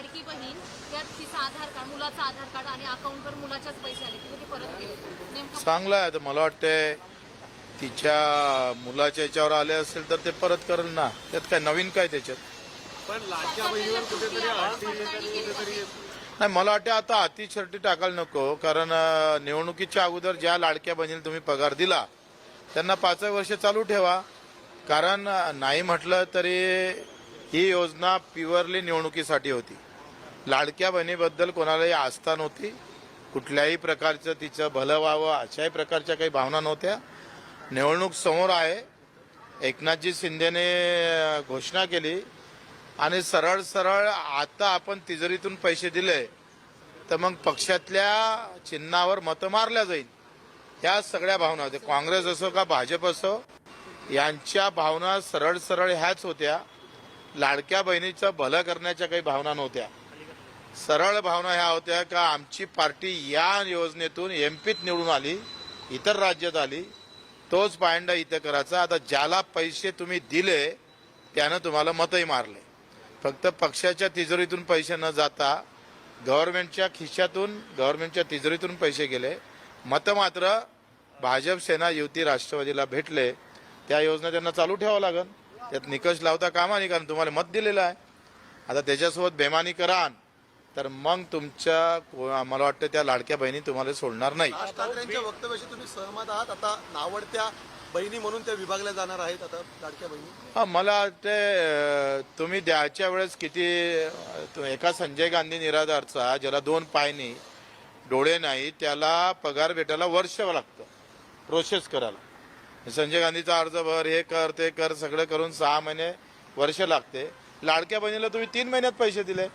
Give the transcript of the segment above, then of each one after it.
लाडकी बहीण यात तिचा आधार कार्ड मुलाचा आधार कार्ड आणि अकाउंटवर मुलाच्याच पैसे आले. तिने ते परत केले. नेमकं चांगलं आहे तर मला वाटतंय तिच्या मुलाच्या याच्यावर आले असेल तर ते परत करेल ना. त्यात काय नवीन काय त्याच्यात? पण लाडक्या बहिणीवर कुठेतरी अटी कुठेतरी नाही मला वाटतं आता अति शर्टी टाकायला नको कारण अं, निवडणुकीच्या अगोदर ज्या लाडक्या बहिणीला तुम्ही पगार दिला त्यांना पाच वर्ष चालू ठेवा. कारण अं, नाही म्हटलं तरी ही योजना प्युअरली निवडणुकीसाठी होती. लाडक्या बहिणीबद्दल कोणालाही आस्था नव्हती. कुठल्याही प्रकारचं तिचं भलं व्हावं अशाही प्रकारच्या काही भावना नव्हत्या. निवडणूक समोर आहे. एकनाथजी शिंदेने घोषणा केली. आणि सरळ सरळ आता आपण तिजोरीतून पैसे दिले तर मग पक्षातल्या चिन्हावर मतं मारल्या जाईल. ह्या सगळ्या भावना होत्या. काँग्रेस असो का भाजप असो यांच्या भावना सरळ सरळ ह्याच होत्या. लाडक्या बहिणीचं भलं करण्याच्या काही भावना नव्हत्या. सरळ भावना ह्या होत्या का आमची पार्टी या योजनेतून एम पीत निवडून आली इतर राज्यात आली तोच पायंडा इथं करायचा. आता ज्याला पैसे तुम्ही दिले त्यानं तुम्हाला मतही मारले. फक्त पक्षाच्या तिजोरीतून पैसे न जाता गव्हर्नमेंटच्या खिशातून गव्हर्नमेंटच्या तिजोरीतून पैसे गेले. मतं मात्र भाजप सेना युती राष्ट्रवादीला भेटले. त्या योजना त्यांना चालू ठेवावं लागेल त्यात निकष लावता कामा नाही कारण तुम्हाला मत दिलेलं आहे. आता त्याच्यासोबत बेमानी करान तर मग तुमच्या मला वाटतं त्या लाडक्या बहिणी तुम्हाला सोडणार नाही. राज ठाकरेंच्या वक्तव्याशी तुम्ही सहमत आहात? आता नावडत्या बहिणी म्हणून त्या विभागल्या जाणार आहेत आता लाडक्या बहिणी. हा मला वाटते तुम्ही द्यायच्या वेळेस किती एका संजय गांधी निराधारचा ज्याला दोन पाय नाही डोळे नाही त्याला पगार भेटायला वर्ष लागतं प्रोसेस करायला. संजय गांधीचा अर्ज भर हे कर ते कर सगळं करून सहा महिने वर्ष लागते. लाडक्या बहिणीला तुम्ही तीन महिन्यात पैसे दिले.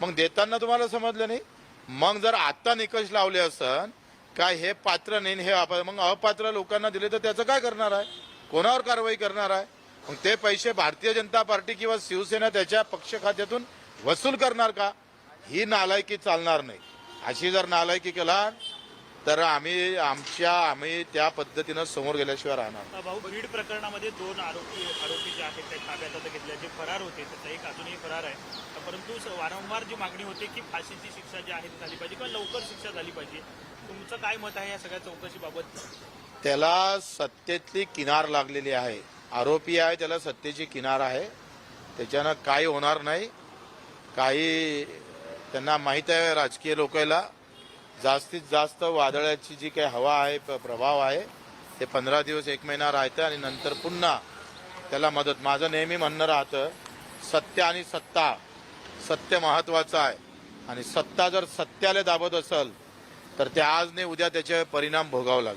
मग देताना तुम्हाला समजलं नाही? मग जर आत्ता निकष लावले असन काय हे पात्र नाही हे मग अपात्र लोकांना दिले तर त्याचं काय करणार आहे? कोणावर कारवाई करणार आहे? मग ते पैसे भारतीय जनता पार्टी किंवा शिवसेना त्याच्या पक्ष खात्यातून वसूल करणार का? ही नालायकी चालणार नाही. अशी जर नालायकी केला तर आम्ही आमच्या आम्ही त्या पद्धतीनं समोर गेल्याशिवाय राहणार भाऊ बीड प्रकरणामध्ये दोन आरोपी आरोपी जे आहेत ते ताब्यात आता घेतले जे फरार होते. त्याचा एक अजूनही फरार आहे. परंतु वारंवार जी मागणी होते की फाशीची शिक्षा जी आहे ती झाली पाहिजे किंवा लवकर शिक्षा झाली पाहिजे. तुमचं काय मत आहे या सगळ्या चौकशीबाबत? त्याला सत्तेतली किनार लागलेली आहे. आरोपी आहे त्याला सत्तेची किनार आहे. त्याच्यानं काही होणार नाही. काही त्यांना माहीत आहे राजकीय लोकांना जास्तीत जास्त वादळाची जी काही हवा आहे प- प्रभाव आहे ते पंधरा दिवस एक महिना राहतं आणि नंतर पुन्हा त्याला मदत. माझं नेहमी म्हणणं राहतं सत्य आणि सत्ता सत्य महत्वाचं आहे. आणि सत्ता जर सत्याला दाबत असेल तर ते आज नाही उद्या त्याचे परिणाम भोगावं लागेल.